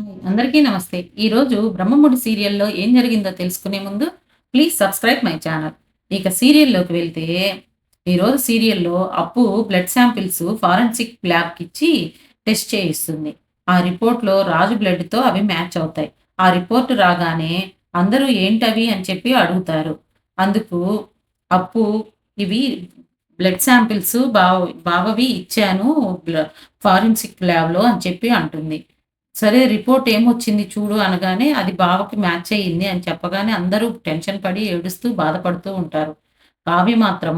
అందరికీ నమస్తే. ఈరోజు బ్రహ్మముడి సీరియల్లో ఏం జరిగిందో తెలుసుకునే ముందు ప్లీజ్ సబ్స్క్రైబ్ మై ఛానల్. ఇక సీరియల్లోకి వెళ్తే ఈరోజు సీరియల్లో అప్పు బ్లడ్ శాంపిల్స్ ఫారెన్సిక్ ల్యాబ్కి ఇచ్చి టెస్ట్ చేయిస్తుంది. ఆ రిపోర్ట్లో రాజు బ్లడ్తో అవి మ్యాచ్ అవుతాయి. ఆ రిపోర్ట్ రాగానే అందరూ ఏంటవి అని చెప్పి అడుగుతారు. అందుకు అప్పు ఇవి బ్లడ్ శాంపిల్స్ బావ బావవి ఇచ్చాను ఫారెన్సిక్ ల్యాబ్లో అని చెప్పి అంటుంది. సరే రిపోర్ట్ ఏమొచ్చింది చూడు అనగానే అది బావకి మ్యాచ్ అయ్యింది అని చెప్పగానే అందరూ టెన్షన్ పడి ఏడుస్తూ బాధపడుతూ ఉంటారు. కావ్య మాత్రం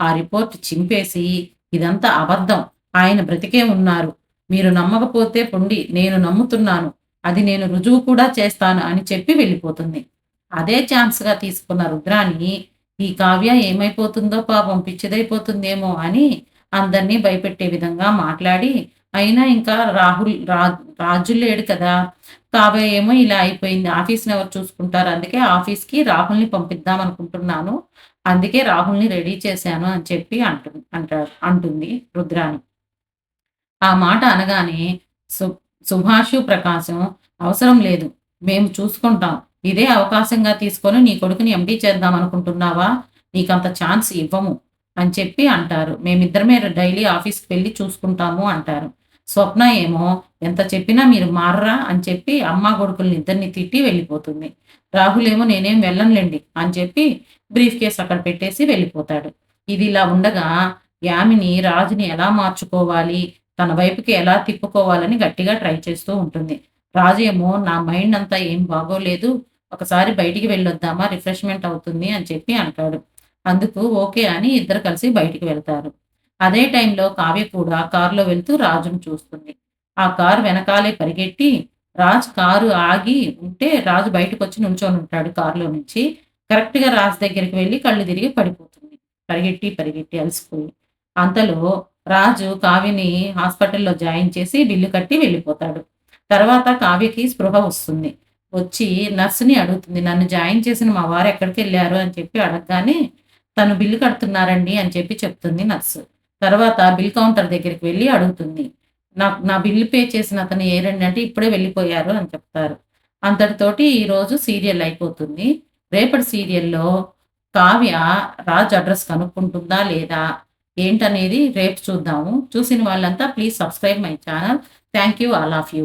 ఆ రిపోర్ట్ చింపేసి ఇదంతా అబద్ధం. ఆయన బ్రతికే ఉన్నారు. మీరు నమ్మకపోతే పొండి నేను నమ్ముతున్నాను. అది నేను రుజువు కూడా చేస్తాను అని చెప్పి వెళ్ళిపోతుంది. అదే ఛాన్స్గా తీసుకున్న రుద్రాన్ని ఈ కావ్య ఏమైపోతుందో పాపం పిచ్చిదైపోతుందేమో అని అందరినీ భయపెట్టే విధంగా మాట్లాడి అయినా ఇంకా రాహుల్ రా రాజు లేడు కదా. కాబోయే ఏమో ఇలా అయిపోయింది. ఆఫీస్ని ఎవరు చూసుకుంటారు? అందుకే ఆఫీస్కి రాహుల్ని పంపిద్దాం అనుకుంటున్నాను. అందుకే రాహుల్ని రెడీ చేశాను అని చెప్పి అంటు అంటారు అంటుంది రుద్రాని ఆ మాట అనగానే సు సుభాషు ప్రకాశం అవసరం లేదు. మేము చూసుకుంటాం. ఇదే అవకాశంగా తీసుకొని నీ కొడుకుని ఎండీ చేద్దాం అనుకుంటున్నావా? నీకంత ఛాన్స్ ఇవ్వము అని చెప్పి అంటారు. మేమిద్దరమే డైలీ ఆఫీస్కి వెళ్ళి చూసుకుంటాము అంటారు. స్వప్న ఏమో ఎంత చెప్పినా మీరు మారరా అని చెప్పి అమ్మ కొడుకుల్ని ఇద్దరిని తిట్టి వెళ్ళిపోతుంది. రాహుల్ ఏమో నేనేం వెళ్ళనులేండి అని చెప్పి బ్రీఫ్ కేస్ అక్కడ పెట్టేసి వెళ్ళిపోతాడు. ఇది ఇలా ఉండగా యామిని రాజుని ఎలా మార్చుకోవాలి తన వైపుకి ఎలా తిప్పుకోవాలని గట్టిగా ట్రై చేస్తూ ఉంటుంది. రాజు ఏమో నా మైండ్ అంతా ఏం బాగోలేదు ఒకసారి బయటికి వెళ్ళొద్దామా రిఫ్రెష్మెంట్ అవుతుంది అని చెప్పి అంటాడు. అందుకు ఓకే అని ఇద్దరు కలిసి బయటికి వెళ్తారు. అదే టైంలో కావ్య కూడా కారులో వెళ్తూ రాజును చూస్తుంది. ఆ కారు వెనకాలే పరిగెట్టి రాజ్ కారు ఆగి ఉంటే రాజు బయటకు వచ్చి నుంచొని ఉంటాడు కారులో నుంచి. కరెక్ట్గా రాజు దగ్గరికి వెళ్ళి కళ్ళు తిరిగి పడిపోతుంది. పరిగెట్టి పరిగెట్టి అలసిపోయి. అంతలో రాజు కావ్యని హాస్పిటల్లో జాయిన్ చేసి బిల్లు కట్టి వెళ్ళిపోతాడు. తర్వాత కావ్యకి స్పృహ వస్తుంది. వచ్చి నర్సుని అడుగుతుంది నన్ను జాయిన్ చేసిన మా వారు ఎక్కడికి వెళ్ళారు అని చెప్పి అడగగానే తను బిల్లు కడుతున్నారండి అని చెప్పి చెప్తుంది నర్సు. తర్వాత బిల్ కౌంటర్ దగ్గరికి వెళ్ళి అడుగుతుంది. నా నా బిల్లు పే చేసిన అతను ఏరండి అంటే ఇప్పుడే వెళ్ళిపోయారు అని చెప్తారు. అంతటితోటి ఈరోజు సీరియల్ అయిపోతుంది. రేపటి సీరియల్లో కావ్య రాజ్ అడ్రస్ కనుక్కుంటుందా లేదా ఏంటనేది రేపు చూద్దాము. చూసిన వాళ్ళంతా please subscribe my channel. Thank you all of you.